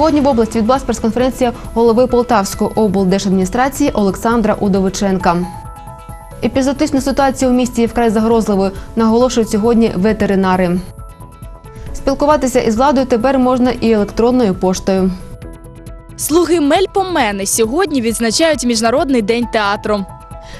Сьогодні в області відбулася прес-конференція голови Полтавської облдержадміністрації Олександра Удовиченка. Епізотична ситуація у місті є вкрай загрозливою, наголошують сьогодні ветеринари. Спілкуватися із владою тепер можна і електронною поштою. Слуги Мельпомени сьогодні відзначають Міжнародний день театру.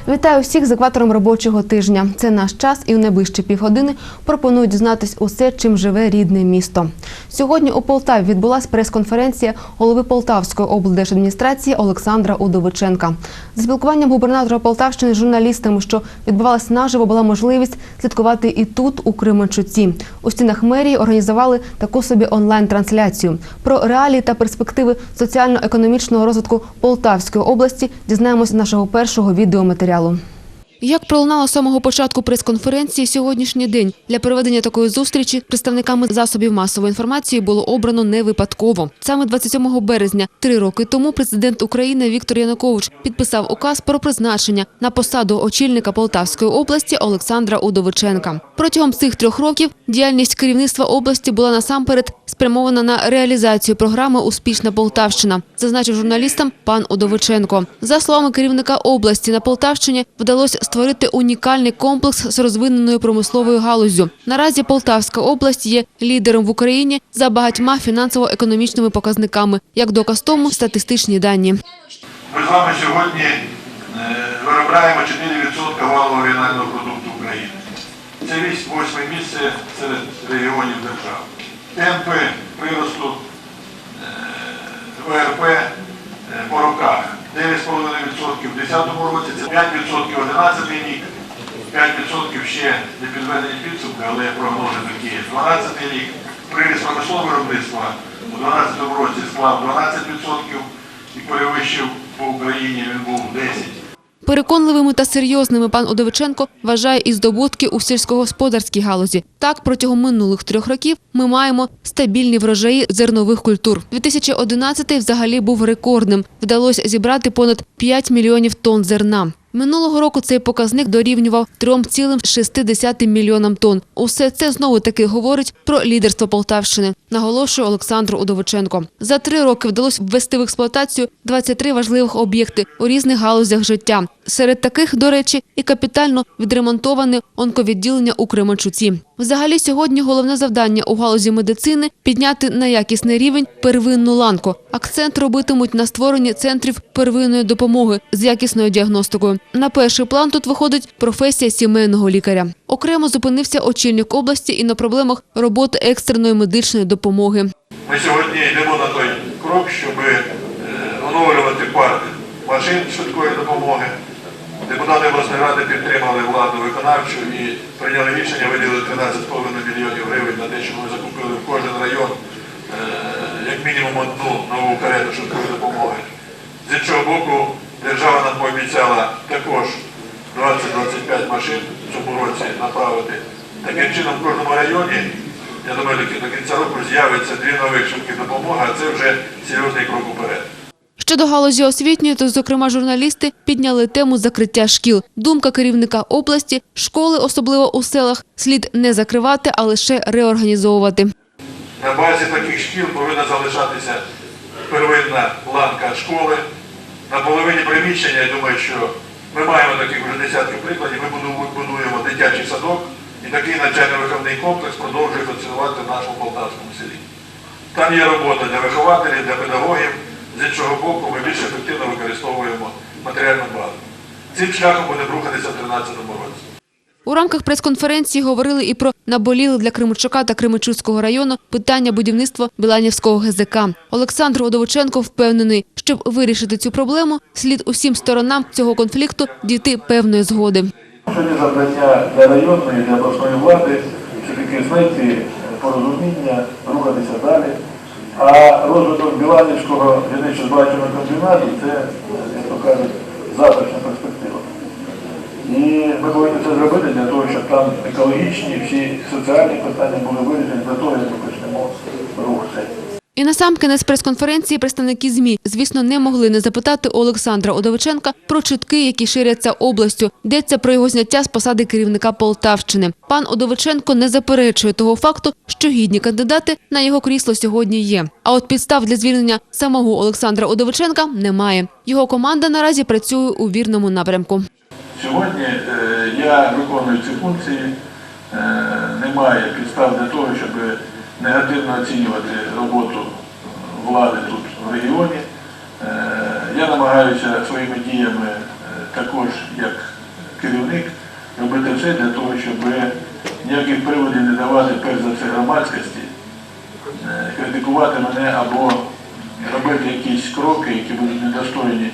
Вітаю всіх з екватором робочого тижня. Це наш час, і в найближчі півгодини пропоную дізнатись усе, чим живе рідне місто. Сьогодні у Полтаві відбулася прес-конференція голови Полтавської облдержадміністрації Олександра Удовиченка. За спілкуванням губернатора Полтавщини з журналістами, що відбувалася наживо, була можливість слідкувати і тут, у Кременчуці. У стінах мерії організували таку собі онлайн-трансляцію. Про реалії та перспективи соціально-економічного розвитку Полтавської області дізнаємося нашого першого відеоматеріалу. Як пролунало з самого початку прес-конференції, сьогоднішній день для проведення такої зустрічі представниками засобів масової інформації було обрано не випадково. Саме 27 березня, три роки тому, президент України Віктор Янукович підписав указ про призначення на посаду очільника Полтавської області Олександра Удовиченка. Протягом цих трьох років діяльність керівництва області була насамперед спрямована на реалізацію програми Успішна Полтавщина, зазначив журналістам пан Удовиченко. За словами керівника області на Полтавщині вдалося створити унікальний комплекс з розвиненою промисловою галуззю. Наразі Полтавська область є лідером в Україні за багатьма фінансово-економічними показниками. Як доказ тому статистичні дані. Ми з вами сьогодні е, виробляємо 4% валового регіонального продукту України. Це восьме місце серед регіонів держави. Темпи приросту е, ВРП е, по роках 9,5% в 2010 році, це 5% 11 рік, 5% ще не підведені підсумки, але прогнози такі. 12 рік приріст промислового виробництва у 2012 році склав 12% і перевищив по Україні він був 10%. Переконливими та серйозними пан Удовиченко вважає і здобутки у сільськогосподарській галузі. Так, протягом минулих трьох років ми маємо стабільні врожаї зернових культур. 2011 взагалі був рекордним. Вдалося зібрати понад 5 мільйонів тонн зерна. Минулого року цей показник дорівнював 3,6 мільйонам тонн. Усе це знову таки говорить про лідерство Полтавщини, наголошує Олександр Удовиченко. За три роки вдалося ввести в експлуатацію 23 важливих об'єкти у різних галузях життя. Серед таких, до речі, і капітально відремонтоване онковідділення у Кременчуці. Взагалі, сьогодні головне завдання у галузі медицини підняти на якісний рівень первинну ланку. Акцент робитимуть на створенні центрів первинної допомоги з якісною діагностикою. На перший план тут виходить професія сімейного лікаря. Окремо зупинився очільник області і на проблемах роботи екстреної медичної допомоги. Ми сьогодні йдемо на той крок, щоб е, оновлювати парк машин швидкої допомоги. Депутати обласної ради підтримали владу виконавчу і прийняли рішення виділити 13,5 мільйонів гривень на те, щоб ми закупили в кожен район е, як мінімум одну нову карету швидкої допомоги. З іншого боку, держава нам пообіцяла також 20-25 машин в цьому році направити. Таким чином в кожному районі, я думаю, до кінця року з'явиться дві нових швидкі допомоги, а це вже серйозний крок уперед. Щодо галузі освітньої, то, зокрема, журналісти підняли тему закриття шкіл. Думка керівника області – школи, особливо у селах, слід не закривати, а лише реорганізовувати. На базі таких шкіл повинна залишатися первинна ланка школи. На половині приміщення, я думаю, що ми маємо таких вже десятки прикладів. Ми будуємо- дитячий садок і такий навчально-виховний комплекс продовжує функціонувати в нашому полтавському селі. Там є робота для вихователів, для педагогів. З іншого боку, ми більш ефективно використовуємо матеріальну базу. Цим шляхом будемо рухатися в 2013 році. У рамках прес-конференції говорили і про наболіли для Кременчука та Кременчуцького району питання будівництва Біланівського ГЗК. Олександр Одовиченко впевнений, щоб вирішити цю проблему, слід усім сторонам цього конфлікту дійти певної згоди. Сьогодні завдання для районної, для обласної влади все-таки знайти порозуміння, рухатися далі. А розвиток Біланівського гірничо-збирательного комбінату це, як то кажуть, завтрашня перспектива. І ми повинні це зробити для того, щоб там екологічні, всі соціальні питання були вирішені для того, як ми почнемо рух цей. І насамкінець прес-конференції представники ЗМІ, звісно, не могли не запитати Олександра Удовиченка про чутки, які ширяться областю. Йдеться про його зняття з посади керівника Полтавщини. Пан Удовиченко не заперечує того факту, що гідні кандидати на його крісло сьогодні є. А от підстав для звільнення самого Олександра Удовиченка немає. Його команда наразі працює у вірному напрямку. Сьогодні е, я виконую ці функції, е, немає підстав для того, щоб негативно оцінювати роботу влади тут в регіоні. Е, Я намагаюся своїми діями е, також як керівник робити все для того, щоб ніяких приводів не давати перш за все громадськості, е, критикувати мене або робити якісь кроки, які будуть недостойні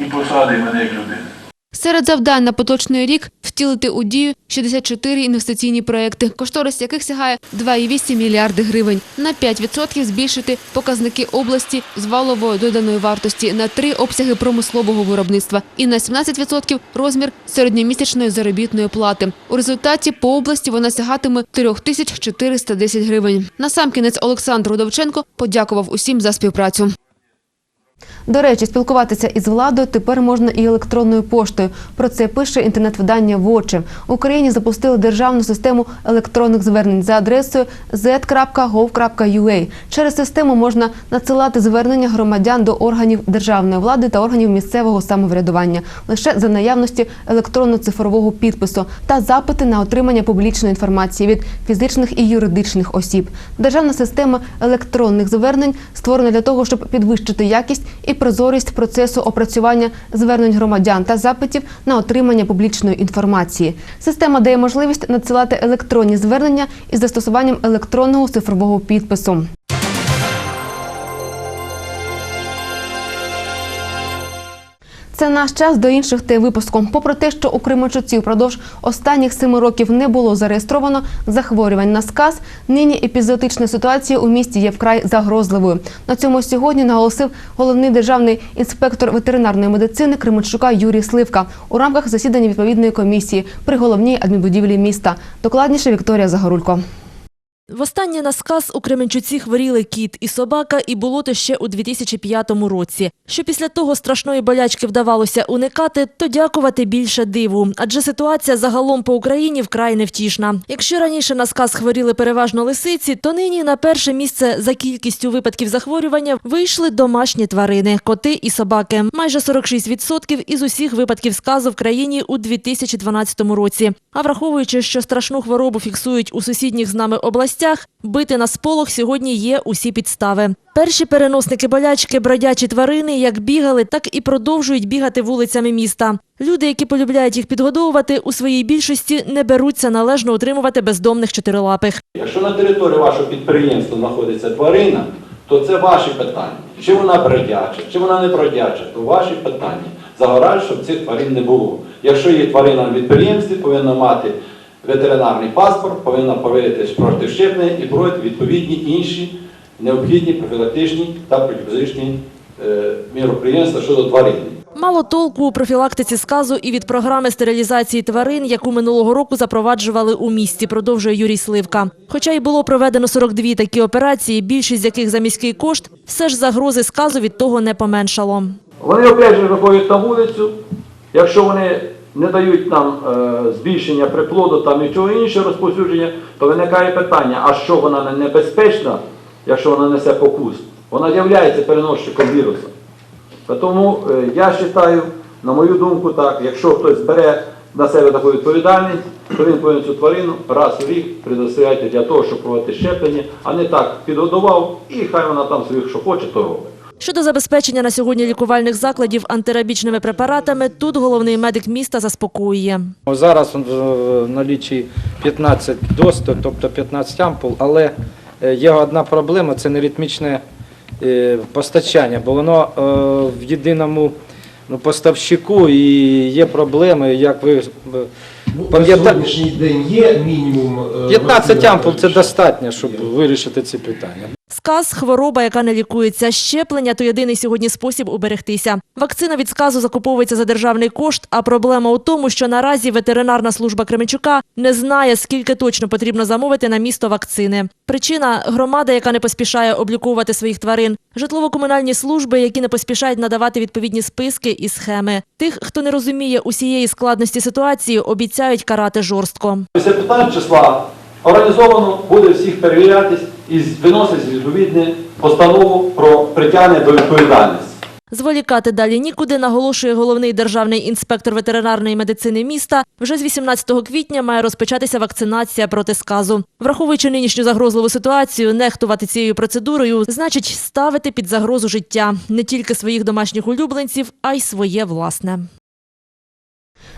і посади мене як людини. Серед завдань на поточний рік втілити у дію 64 інвестиційні проекти, кошторис яких сягає 2,8 мільярди гривень. На 5% збільшити показники області з валової доданої вартості на три обсяги промислового виробництва і на 17% розмір середньомісячної заробітної плати. У результаті по області вона сягатиме 3410 гривень. Насамкінець Олександр Удовченко подякував усім за співпрацю. До речі, спілкуватися із владою тепер можна і електронною поштою. Про це пише інтернет-видання «Воче». В Україні запустили державну систему електронних звернень за адресою z.gov.ua. Через систему можна надсилати звернення громадян до органів державної влади та органів місцевого самоврядування лише за наявності електронно-цифрового підпису та запити на отримання публічної інформації від фізичних і юридичних осіб. Державна система електронних звернень створена для того, щоб підвищити якість і прозорість процесу опрацювання звернень громадян та запитів на отримання публічної інформації. Система дає можливість надсилати електронні звернення із застосуванням електронного цифрового підпису. Це наш час до інших тем випуску. Попри те, що у Кременчуці впродовж останніх семи років не було зареєстровано захворювань на сказ, нині епізоотична ситуація у місті є вкрай загрозливою. На цьому сьогодні наголосив головний державний інспектор ветеринарної медицини Кременчука Юрій Сливка у рамках засідання відповідної комісії при головній адмінбудівлі міста. Докладніше Вікторія Загорулько. Востаннє на сказ у Кременчуці хворіли кіт і собака, і було то ще у 2005 році. Що після того страшної болячки вдавалося уникати, то дякувати більше диву. Адже ситуація загалом по Україні вкрай невтішна. Якщо раніше на сказ хворіли переважно лисиці, то нині на перше місце за кількістю випадків захворювання вийшли домашні тварини – коти і собаки. Майже 46% із усіх випадків сказу в країні у 2012 році. А враховуючи, що страшну хворобу фіксують у сусідніх з нами областях, бити на сполох сьогодні є усі підстави. Перші переносники болячки бродячі тварини як бігали, так і продовжують бігати вулицями міста. Люди, які полюбляють їх підгодовувати, у своїй більшості не беруться належно утримувати бездомних чотирилапих. Якщо на території вашого підприємства знаходиться тварина, то це ваші питання. Чи вона бродяча, чи вона не бродяча, то ваші питання. Загорають, щоб цих тварин не було. Якщо є тварина на підприємстві, повинна мати ветеринарний паспорт, повинна проводитись проти щеплення і проводити відповідні інші необхідні профілактичні та протипозичні е, міроприємства щодо тварин. Мало толку у профілактиці сказу і від програми стерилізації тварин, яку минулого року запроваджували у місті, продовжує Юрій Сливка. Хоча й було проведено 42 такі операції, більшість з яких за міський кошт, все ж загрози сказу від того не поменшало. Вони опять же виходять на вулицю, якщо вони не дають нам е, збільшення приплоду там і чого іншого розповсюдження, то виникає питання, а що вона не небезпечна, якщо вона несе покус? Вона є переносчиком вірусу. Тому е, я вважаю, на мою думку, так, якщо хтось бере на себе таку відповідальність, то він повинен цю тварину раз у рік предоставляти для того, щоб проводити щеплення, а не так підгодував і хай вона там собі що хоче, то робить. Щодо забезпечення на сьогодні лікувальних закладів антирабічними препаратами, тут головний медик міста заспокоює. Зараз в налічі 15 доз, тобто 15 ампул, але е, є одна проблема це неритмічне е, постачання, бо воно е, в єдиному ну, поставщику і є проблеми, як ви е, Ну, на сьогоднішній день є мінімум. е, 15 вакцинації? ампул це достатньо, щоб вирішити ці питання. Сказ – хвороба, яка не лікується. Щеплення – то єдиний сьогодні спосіб уберегтися. Вакцина від сказу закуповується за державний кошт, а проблема у тому, що наразі ветеринарна служба Кременчука не знає, скільки точно потрібно замовити на місто вакцини. Причина – громада, яка не поспішає обліковувати своїх тварин, житлово-комунальні служби, які не поспішають надавати відповідні списки і схеми. Тих, хто не розуміє усієї складності ситуації, обіцяють карати жорстко. Після питань числа організовано буде всіх перевірятись і виносить відповідну постанову про притягнення до відповідальності. Зволікати далі нікуди, наголошує головний державний інспектор ветеринарної медицини міста. Вже з 18 квітня має розпочатися вакцинація проти сказу. Враховуючи нинішню загрозливу ситуацію, нехтувати цією процедурою значить ставити під загрозу життя не тільки своїх домашніх улюбленців, а й своє власне.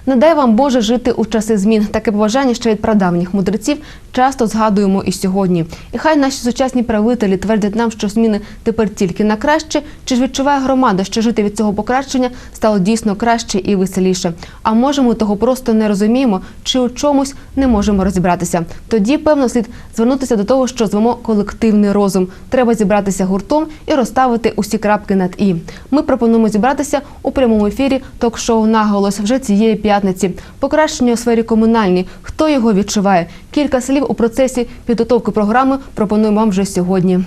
Не дай вам Боже жити у часи змін. Таке побажання ще від прадавніх мудреців часто згадуємо і сьогодні. І хай наші сучасні правителі твердять нам, що зміни тепер тільки на краще. Чи ж відчуває громада, що жити від цього покращення стало дійсно краще і веселіше? А може, ми того просто не розуміємо, чи у чомусь не можемо розібратися. Тоді, певно, слід звернутися до того, що звемо колективний розум. Треба зібратися гуртом і розставити усі крапки над і. Ми пропонуємо зібратися у прямому ефірі ток-шоу наголос вже цієї п'ятниці. Покращення у сфері комунальній. Хто його відчуває? Кілька слів у процесі підготовки програми пропонуємо вам вже сьогодні.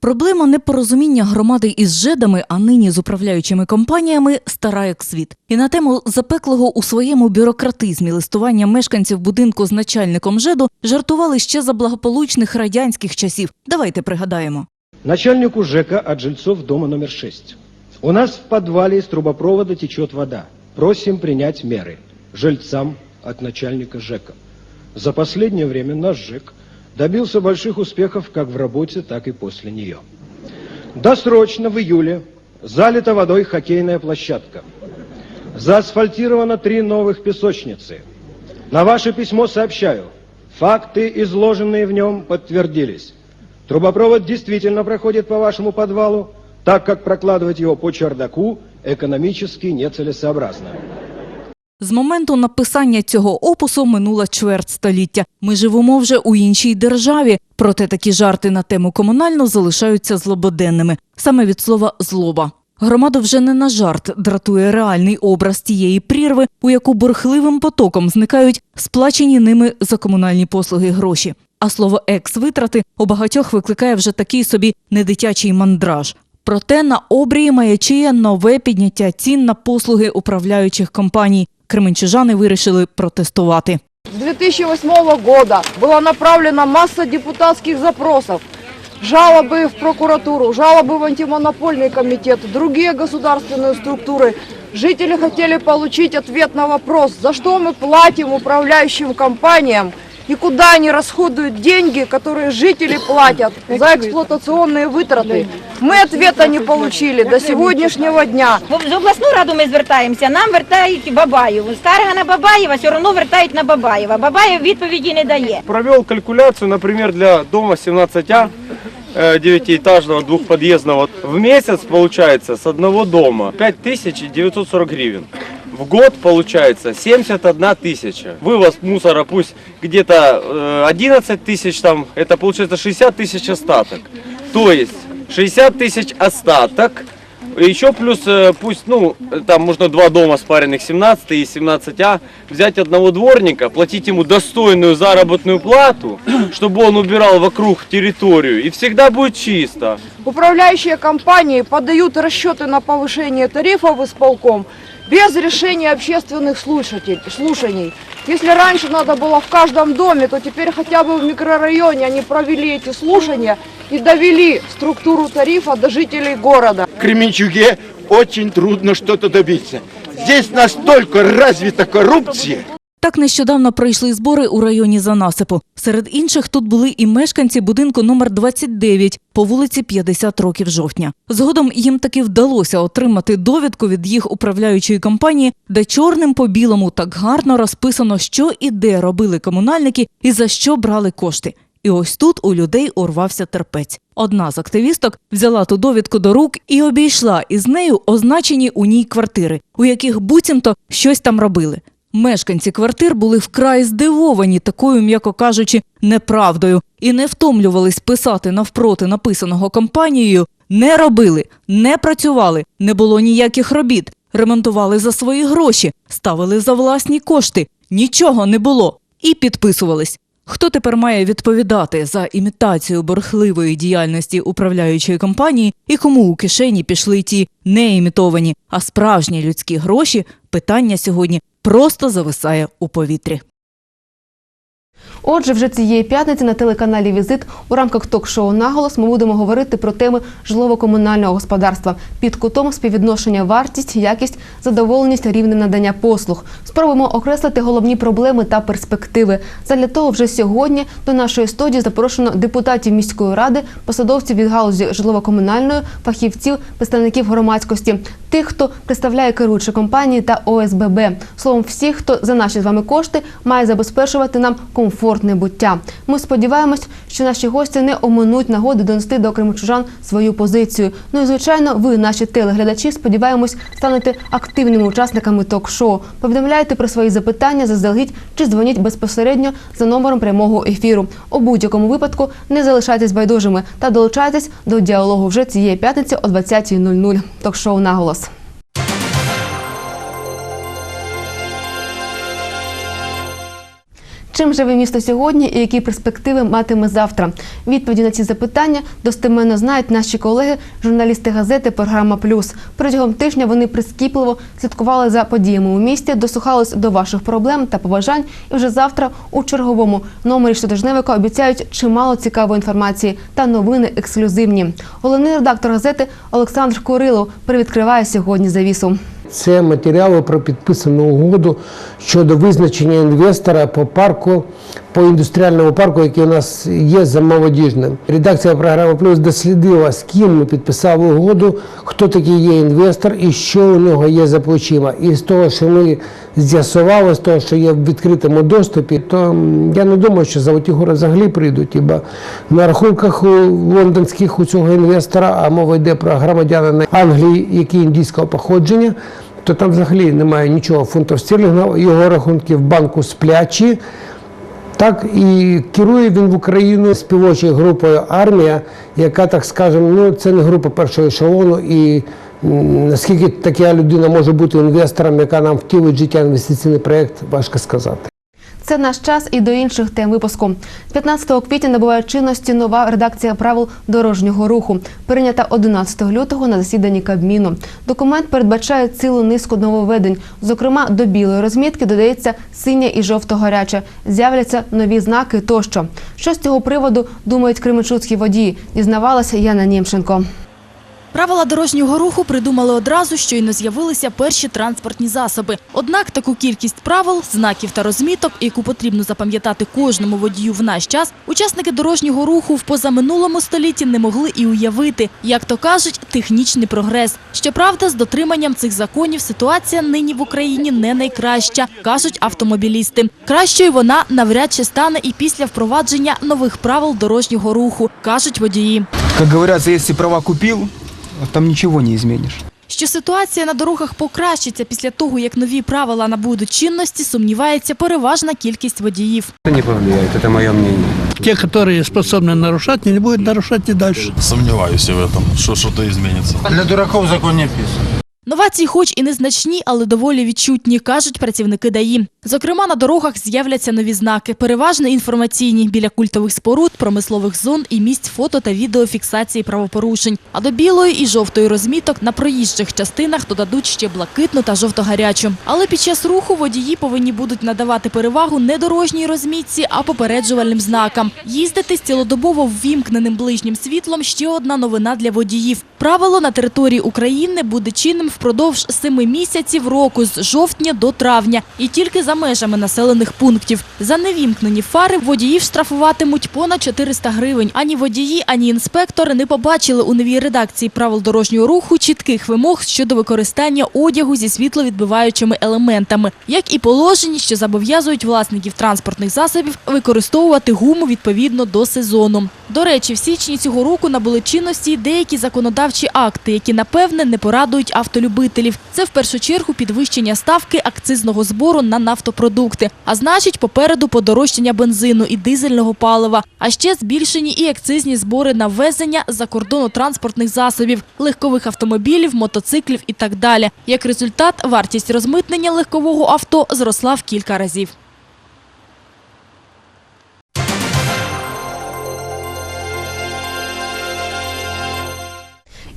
Проблема непорозуміння громади із ЖЕДами, а нині з управляючими компаніями, стара як світ. І на тему запеклого у своєму бюрократизмі листування мешканців будинку з начальником ЖЕДу жартували ще за благополучних радянських часів. Давайте пригадаємо. Начальнику ЖЭКа от жильцов дома номер 6. У нас в подвале из трубопровода течет вода. Просим принять меры. Жильцам от начальника ЖЭКа. За последнее время наш ЖЭК добился больших успехов как в работе, так и после нее. Досрочно в июле залита водой хоккейная площадка. Заасфальтировано три новых песочницы. На ваше письмо сообщаю, факты, изложенные в нем, подтвердились. Трубопровод действительно проходит по вашему подвалу, так как прокладывать его по чердаку экономически нецелесообразно. З моменту написання цього опусу минула чверть століття. Ми живемо вже у іншій державі, проте такі жарти на тему комунальну залишаються злободенними, саме від слова злоба. Громаду вже не на жарт дратує реальний образ тієї прірви, у яку бурхливим потоком зникають сплачені ними за комунальні послуги гроші. А слово екс-витрати у багатьох викликає вже такий собі недитячий мандраж. Проте на обрії маячіє нове підняття цін на послуги управляючих компаній. Кременчужани вирішили протестувати. С 2008 года была направлена масса депутатских запросов, жалобы в прокуратуру, жалобы в антимонопольный комитет, другие государственные структуры. Жители хотели получить ответ на вопрос, за что мы платим управляющим компаниям и куда они расходуют деньги, которые жители платят за эксплуатационные вытраты. Мы ответа не получили до сегодняшнего дня. В обласну раду ми звертаємося, нам вертають Бабаєву. Скарга на Бабаєва, все одно вертають на Бабаєва. Бабаєв відповіді не дає. Провел калькуляцию, например, для дома 17А, э, девятиэтажного, двухподъездного. В месяц получается с одного дома 5940 гривен. В год получается 71 тысяча. Вывоз мусора пусть где-то э, 11 тысяч там, это получается 60 тысяч остаток. То есть 60 тысяч остаток, еще плюс э, пусть, ну, э, там можно два дома спаренных, 17 и 17А, взять одного дворника, платить ему достойную заработную плату, чтобы он убирал вокруг территорию, и всегда будет чисто. Управляющие компании подают расчеты на повышение тарифов исполком без решения общественных слушатель- слушаний. Если раньше надо было в каждом доме, то теперь хотя бы в микрорайоне они провели эти слушания и довели структуру тарифа до жителей города. В Кременчуге очень трудно что-то добиться. Здесь настолько развита коррупция. Так нещодавно пройшли збори у районі Занасипу. Серед інших тут були і мешканці будинку номер 29 по вулиці 50 років жовтня. Згодом їм таки вдалося отримати довідку від їх управляючої компанії, де чорним по білому так гарно розписано, що і де робили комунальники і за що брали кошти. І ось тут у людей урвався терпець. Одна з активісток взяла ту довідку до рук і обійшла із нею означені у ній квартири, у яких буцімто щось там робили. Мешканці квартир були вкрай здивовані такою, м'яко кажучи, неправдою. І не втомлювались писати навпроти написаного компанією. Не робили, не працювали, не було ніяких робіт, ремонтували за свої гроші, ставили за власні кошти, нічого не було. І підписувались. Хто тепер має відповідати за імітацію борхливої діяльності управляючої компанії і кому у кишені пішли ті не імітовані, а справжні людські гроші? Питання сьогодні просто зависає у повітрі. Отже, вже цієї п'ятниці на телеканалі Візит у рамках ток-шоу Наголос ми будемо говорити про теми житлово-комунального господарства під кутом співвідношення вартість, якість, задоволеність рівнем надання послуг. Спробуємо окреслити головні проблеми та перспективи. Задля того вже сьогодні до нашої студії запрошено депутатів міської ради, посадовців від галузі житлово-комунальної, фахівців, представників громадськості, тих, хто представляє керуючі компанії та ОСББ. Словом, всіх, хто за наші з вами кошти має забезпечувати нам комфортне буття. Ми сподіваємось, що наші гості не оминуть нагоди донести до кримчужан свою позицію. Ну і звичайно, ви, наші телеглядачі, сподіваємось, станете активними учасниками ток-шоу. Повідомляйте про свої запитання заздалегідь чи дзвоніть безпосередньо за номером прямого ефіру. У будь-якому випадку не залишайтесь байдужими та долучайтесь до діалогу вже цієї п'ятниці о 20.00. Ток-шоу наголос. Чим живе місто сьогодні і які перспективи матиме завтра? Відповіді на ці запитання достеменно знають наші колеги, журналісти газети Програма Плюс. Протягом тижня вони прискіпливо слідкували за подіями у місті, дослухались до ваших проблем та побажань. І вже завтра у черговому номері щотижневика обіцяють чимало цікавої інформації та новини ексклюзивні. Головний редактор газети Олександр Курилов привідкриває сьогодні завісу. Це матеріали про підписану угоду щодо визначення інвестора по парку, по індустріальному парку, який у нас є за молодіжним. Редакція програми Плюс дослідила, з ким ми підписали угоду, хто такий є інвестор і що у нього є за плечима. І з того, що ми з'ясували, з того, що є в відкритому доступі, то я не думаю, що золоті гори взагалі прийдуть. Ібо на рахунках у лондонських у цього інвестора, а мова йде про громадянина Англії, які індійського походження то там взагалі немає нічого фунтів стерлінгів, його рахунки в банку сплячі. Так і керує він в Україну співочою групою армія, яка, так скажемо, ну це не група першого ешелону. І наскільки така людина може бути інвестором, яка нам втілить життя інвестиційний проєкт, важко сказати. Це наш час і до інших тем випуску. З 15 квітня набуває чинності нова редакція правил дорожнього руху, прийнята 11 лютого на засіданні Кабміну. Документ передбачає цілу низку нововведень. Зокрема, до білої розмітки додається синя і жовто-гаряча. З'являться нові знаки тощо. Що з цього приводу думають кременчуцькі водії? Дізнавалася Яна Німченко. Правила дорожнього руху придумали одразу, щойно з'явилися перші транспортні засоби. Однак таку кількість правил, знаків та розміток, яку потрібно запам'ятати кожному водію в наш час, учасники дорожнього руху в позаминулому столітті не могли і уявити. Як то кажуть, технічний прогрес. Щоправда, з дотриманням цих законів ситуація нині в Україні не найкраща, кажуть автомобілісти. Кращою вона навряд чи стане і після впровадження нових правил дорожнього руху, кажуть водії. Как говорится, если права купил, там ничего не изменишь. Що ситуація на дорогах покращиться після того, як нові правила набудуть чинності, сумнівається переважна кількість водіїв. Это не повлияет, это мое мнение. Те, которые способны нарушать, не будут нарушать и дальше. Сомневаюсь в этом, что что-то изменится. Для дураков закон не писан. Новації, хоч і незначні, але доволі відчутні, кажуть працівники ДАІ. Зокрема, на дорогах з'являться нові знаки, переважно інформаційні, біля культових споруд, промислових зон і місць фото та відеофіксації правопорушень. А до білої і жовтої розміток на проїжджих частинах додадуть ще блакитну та жовто-гарячу. Але під час руху водії повинні будуть надавати перевагу не дорожній розмітці, а попереджувальним знакам. Їздити з цілодобово ввімкненим ближнім світлом – ще одна новина для водіїв. Правило на території України буде чинним впродовж семи місяців року з жовтня до травня і тільки за межами населених пунктів. За невімкнені фари водіїв штрафуватимуть понад 400 гривень. Ані водії, ані інспектори не побачили у новій редакції правил дорожнього руху чітких вимог щодо використання одягу зі світловідбиваючими елементами, як і положень, що зобов'язують власників транспортних засобів використовувати гуму відповідно до сезону. До речі, в січні цього року набули чинності деякі законодавчі акти, які напевне не порадують автолюбителям. Автолюбителів. Це в першу чергу підвищення ставки акцизного збору на нафтопродукти. А значить, попереду подорожчання бензину і дизельного палива. А ще збільшені і акцизні збори на ввезення за кордону транспортних засобів, легкових автомобілів, мотоциклів і так далі. Як результат, вартість розмитнення легкового авто зросла в кілька разів.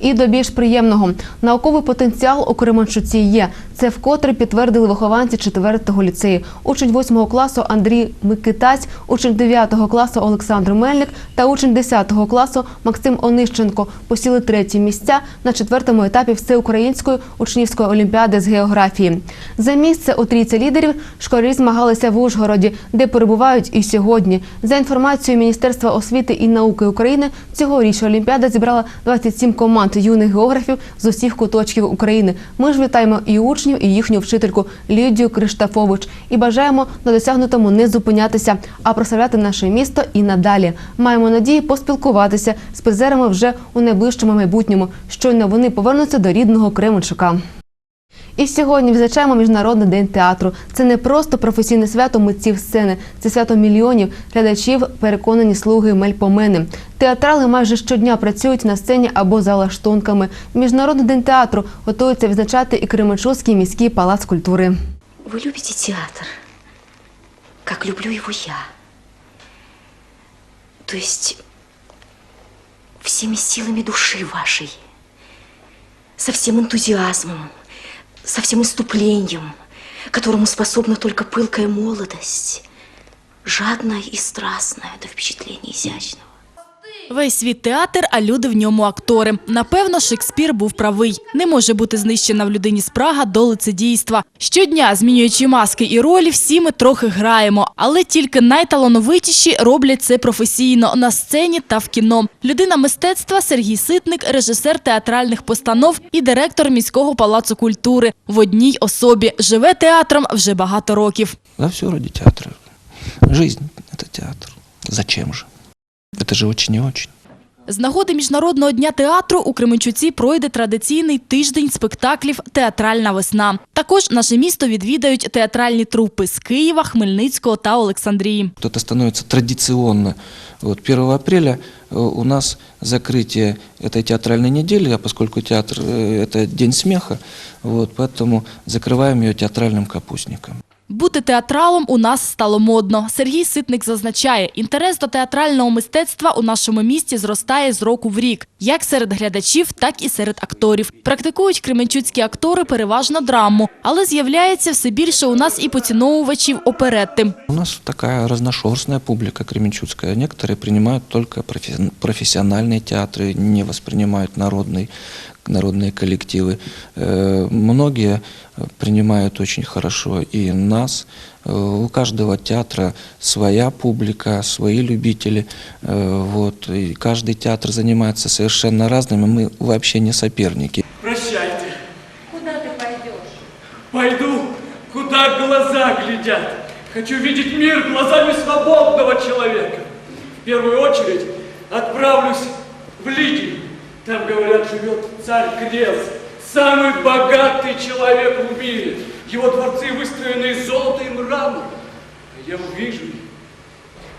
І до більш приємного науковий потенціал у Кременчуці є. Це вкотре підтвердили вихованці 4-го ліцею. Учень 8 класу Андрій Микитась, учень 9 класу Олександр Мельник та учень 10 класу Максим Онищенко посіли треті місця на четвертому етапі всеукраїнської учнівської олімпіади з географії. За місце у трійці лідерів школярі змагалися в Ужгороді, де перебувають і сьогодні. За інформацією Міністерства освіти і науки України, цьогоріч Олімпіада зібрала 27 команд юних географів з усіх куточків України. Ми ж вітаємо і учнів, і їхню вчительку Лідію Криштафович і бажаємо на досягнутому не зупинятися, а прославляти наше місто і надалі. Маємо надії поспілкуватися з призерами вже у найближчому майбутньому. Щойно вони повернуться до рідного Кременчука. І сьогодні відзначаємо Міжнародний день театру. Це не просто професійне свято митців сцени, це свято мільйонів глядачів, переконані слуги мельпомени. Театрали майже щодня працюють на сцені або за лаштунками. Міжнародний день театру готується відзначати і Кременчуцький міський палац культури. Вы любите театр, как люблю его я. То есть всеми силами души вашей, со всем энтузиазмом, со всем иступлением, которому способна только пылкая молодость, жадная и страстная до впечатления изящного. Весь світ театр, а люди в ньому актори. Напевно, Шекспір був правий. Не може бути знищена в людині спрага до лицедійства. Щодня, змінюючи маски і ролі, всі ми трохи граємо, але тільки найталановитіші роблять це професійно на сцені та в кіно. Людина мистецтва Сергій Ситник, режисер театральних постанов і директор міського палацу культури. В одній особі живе театром вже багато років. Да, все ради театра. Жизнь – это театр. Зачем же? Это же очень и очень. З нагоди Міжнародного дня театру у Кременчуці пройде традиційний тиждень спектаклів Театральна весна. Також наше місто відвідають театральні трупи з Києва, Хмельницького та Олександрії. Вот Это становится традиционно. Вот 1 апреля э, у нас закрытие этой театральной недели, а поскольку театр э, – это день смеха, вот, поэтому закрываем ее театральным капустником. Бути театралом у нас стало модно. Сергій Ситник зазначає, інтерес до театрального мистецтва у нашому місті зростає з року в рік, як серед глядачів, так і серед акторів. Практикують кременчуцькі актори переважно драму, але з'являється все більше у нас і поціновувачів оперетти. У нас такая разношерстная публика кременчуцкая. Некоторые принимают только профи- профессиональные театры, не воспринимают народный, народные коллективы. Э, Многие принимают очень хорошо и нас. Э, У каждого театра своя публика, свои любители. Э, Вот. И каждый театр занимается совершенно разным, и мы вообще не соперники. Прощайте. Куда ты пойдешь? Пойду, куда глаза глядят. Хочу видеть мир глазами свободного человека. В первую очередь отправлюсь в Лидию. Там, говорят, живет царь Крес, самый богатый человек в мире. Его дворцы выстроены из золота и мрамора. Я увижу их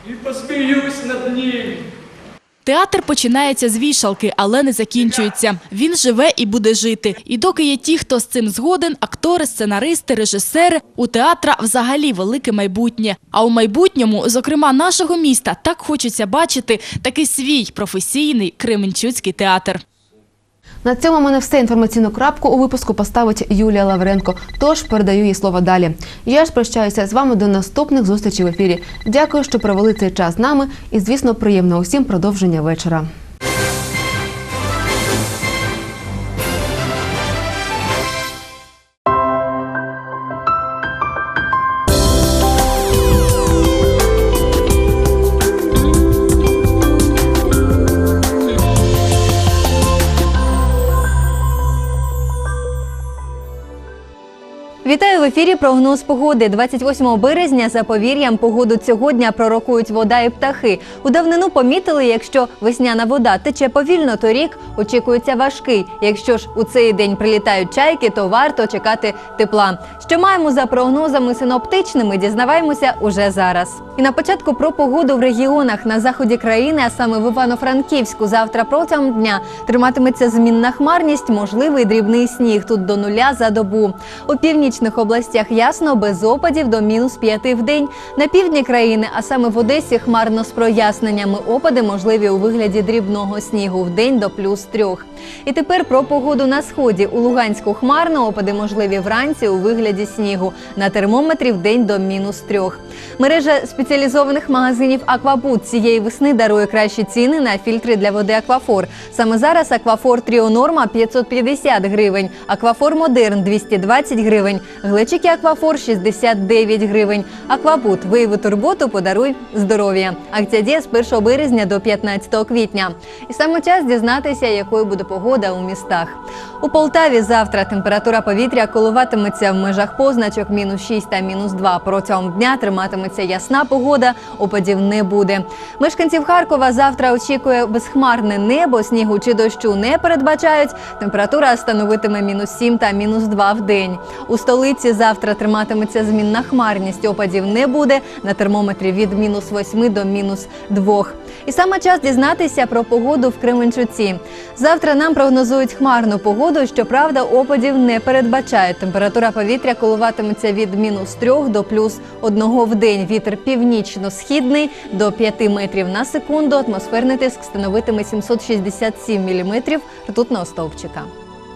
и посмеюсь над ними. Театр починається з вішалки, але не закінчується. Він живе і буде жити. І доки є ті, хто з цим згоден, актори, сценаристи, режисери, у театра взагалі велике майбутнє. А у майбутньому, зокрема нашого міста, так хочеться бачити такий свій професійний Кременчуцький театр. На цьому мене все інформаційну крапку у випуску поставить Юлія Лавренко. Тож передаю їй слово далі. Я ж прощаюся з вами до наступних зустрічей в ефірі. Дякую, що провели цей час з нами, і звісно, приємно усім продовження вечора. Ефірі прогноз погоди. 28 березня за повір'ям погоду цього дня пророкують вода і птахи. У давнину помітили, якщо весняна вода тече повільно, то рік очікується важкий. Якщо ж у цей день прилітають чайки, то варто чекати тепла. Що маємо за прогнозами синоптичними, дізнаваємося уже зараз. І на початку про погоду в регіонах на заході країни, а саме в Івано-Франківську, завтра протягом дня триматиметься змінна хмарність, можливий дрібний сніг тут до нуля за добу. У північних областях ясно, без опадів до мінус 5 в день. На півдні країни, а саме в Одесі, хмарно з проясненнями. Опади можливі у вигляді дрібного снігу в день до плюс 3. І тепер про погоду на сході. У Луганську хмарно опади можливі вранці у вигляді снігу. На термометрі в день до мінус 3. Мережа спеціалізованих магазинів Аквабут цієї весни дарує кращі ціни на фільтри для води Аквафор. Саме зараз Аквафор Тріонорма 550 гривень, Аквафор Модерн 220 гривень, глечики Аквафор 69 гривень. Аквабут вияви турботу, подаруй здоров'я. Акція діє з 1 березня до 15 квітня. І саме час дізнатися, якою буде погода у містах. У Полтаві завтра температура повітря коливатиметься в межах позначок мінус 6 та мінус 2. Протягом дня триматиметься ясна погода, опадів не буде. Мешканців Харкова завтра очікує безхмарне небо, снігу чи дощу не передбачають. Температура становитиме мінус 7 та мінус 2 в день. У столиці завтра триматиметься змінна хмарність. Опадів не буде на термометрі від мінус 8 до мінус 2. І саме час дізнатися про погоду в Кременчуці. Завтра нам прогнозують хмарну погоду. Щоправда, опадів не передбачають. Температура повітря коливатиметься від мінус 3 до плюс 1 в день. Вітер північно-східний до 5 метрів на секунду. Атмосферний тиск становитиме 767 міліметрів ртутного стовпчика.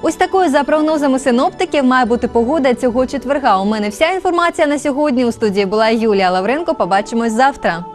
Ось такою за прогнозами синоптиків має бути погода цього четверга. У мене вся інформація на сьогодні. У студії була Юлія Лавренко. Побачимось завтра.